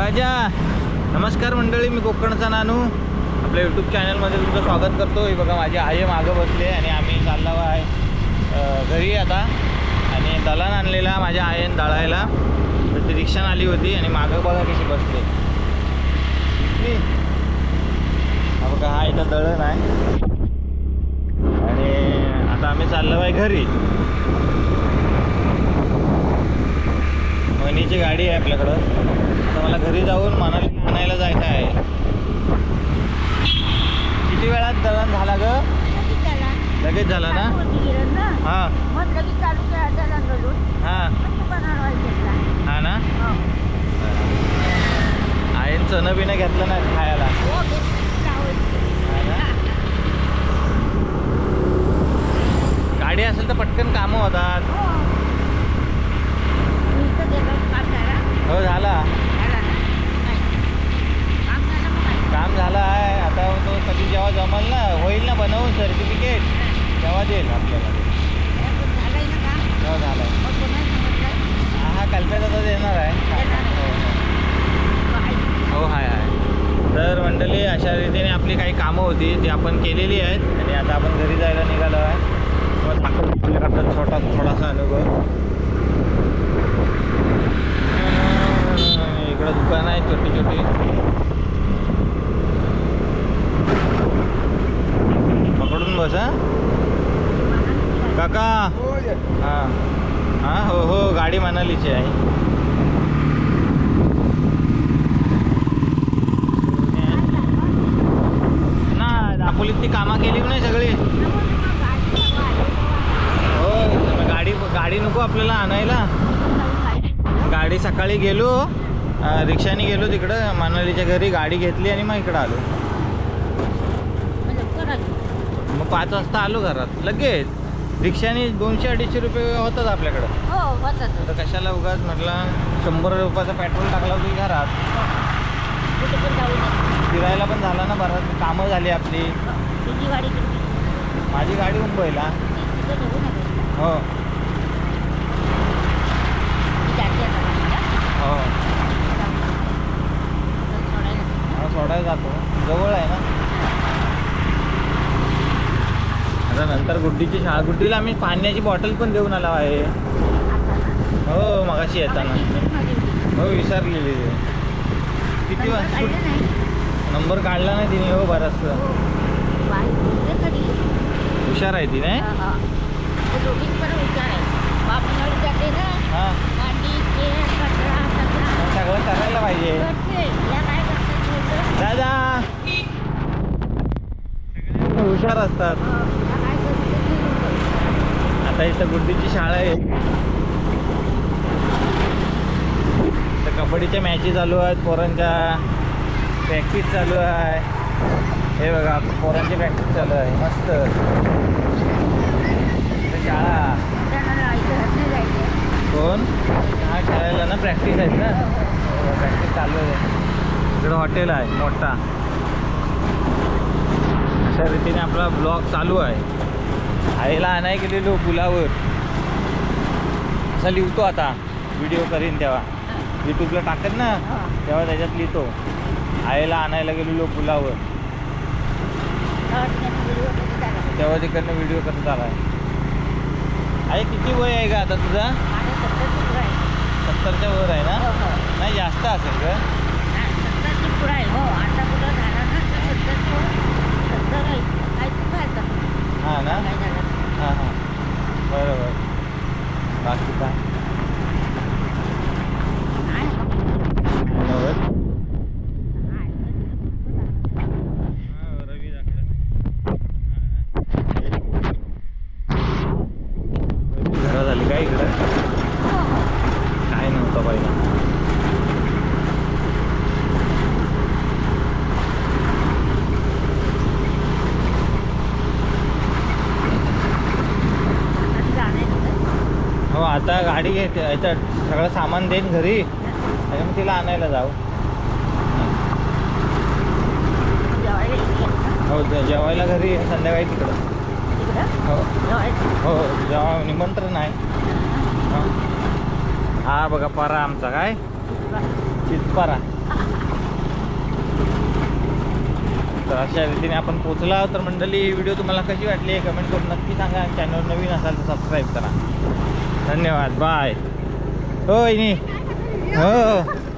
राजा नमस्कार मंडळी मी कोकणचा नानू. आपल्या यूट्यूब चॅनलमध्ये तुमचं स्वागत करतो. हे बघा माझी आई मागं बसले आणि आम्ही चाललो आहे घरी आता. आणि दलान आणलेला माझ्या आईने दळायला. तर ती रिक्षा आली होती आणि मागं बघा कशी बसते बघा हा इथं दळण आहे. आणि आता आम्ही चाललो आहे घरी. मनीची गाडी आहे आपल्याकडं. घरी जाऊन मनाली आणायला जायचं आहे. किती वेळात दळण झाला ग? लगेच झाला. ना? हां. हां. हा ना? आईन चणं बिणं घेतलं नाही खायला. हा ना? गाडी असेल तर पटकन कामं होतात. हो झाला काम झालं आहे आता तो कधी जेव्हा जमल ना होईल ना बनवून सर्टिफिकेट तेव्हा देईल आपल्याला? झालं हा हा कल्पेचा तर देणार आहे. हो, हो हाय हाय. तर मंडळी अशा रीतीने आपली काही कामं होती ती आपण केलेली आहेत. आणि आता आपण घरी जायला निघालो आहे. मग आपल्याकडचा छोटा थोडासा अनुभव. इकडं दुकान आहे छोटी छोटी. पकडून बस हा? काका? हां. हां हो हो गाडी मनालीची आहे. ना दापोलीत ती कामं केली नाही सगळी? हो गाडी गाडी नको आपल्याला आणायला. गाडी सकाळी गेलो रिक्षाने गेलो तिकडं मनालीच्या घरी गाडी घेतली आणि मग इकडं आलो. मग पाच वाजता आलो घरात. लगेच. रिक्षाने दोनशे अडीचशे रुपये होतात आपल्याकडं. आता कशाला उगाच म्हटलं शंभर रुपयाचा पेट्रोल टाकला होती घरात. फिरायला पण झाला ना बराच कामं झाली आपली. माझी गाडी मुंबईला. हो. हो. हा, सोडायला जातो. जवळ आहे ना आता नंतर गुड्डीची शाळा गुड्डीला आम्ही पाण्याची बॉटल पण देऊन आलो आहे. हो मगाशी येताना. हो विसरलेली. ते किती वाजता नंबर काढला नाही. तिने हो बराच हुशार आहे ती नाही? हां सगळं करायला पाहिजे. दादा! हुशार असतात. आता इथं गुड्डीची शाळा आहे. तर कबड्डीच्या मॅची चालू आहेत पोरांच्या प्रॅक्टिस चालू आहे. हे बघा पोरांची प्रॅक्टिस चालू आहे. मस्त. शाळा. कोण? हा खेळायला ना प्रॅक्टिस आहेत ना? प्रॅक्टिस चालू आहे. इकडं हॉटेल आहे मोठा. अशा रीतीने आपला ब्लॉग चालू आहे. आईला आणाय गेलेलो पुलावर. असं लिहितो आता व्हिडिओ करीन तेव्हा. यूट्यूबला टाकत ना तेव्हा त्याच्यात लिहितो. आईला आणायला गेलेलो पुलावर. तेव्हा तिकडनं व्हिडिओ करत आला आई किती वय आहे का आता तुझा? सत्तरच्या वर आहे ना? नाही जास्त असेल का हां ना? हां हां बरोबर बाकी काय नव्वद हां, रवी दाखला. घरा झाली काय इकडं काय नव्हतं पहिला हो आता गाडी घेते याच्यात सगळं सामान देईन घरी. आणि मग तिला आणायला जाऊ. हो जेवायला घरी संध्याकाळी तिकडं. हो. हो जेव्हा निमंत्रण आहे. हा. हा बघा परा आमचा काय? चितपरा. तर अशा रीतीने आपण पोचलो आहोत. तर मंडळी व्हिडिओ तुम्हाला कशी वाटली कमेंट करून नक्की सांगा. चॅनल नवीन असाल तर सबस्क्राईब करा. धन्यवाद बाय होय नी. हो.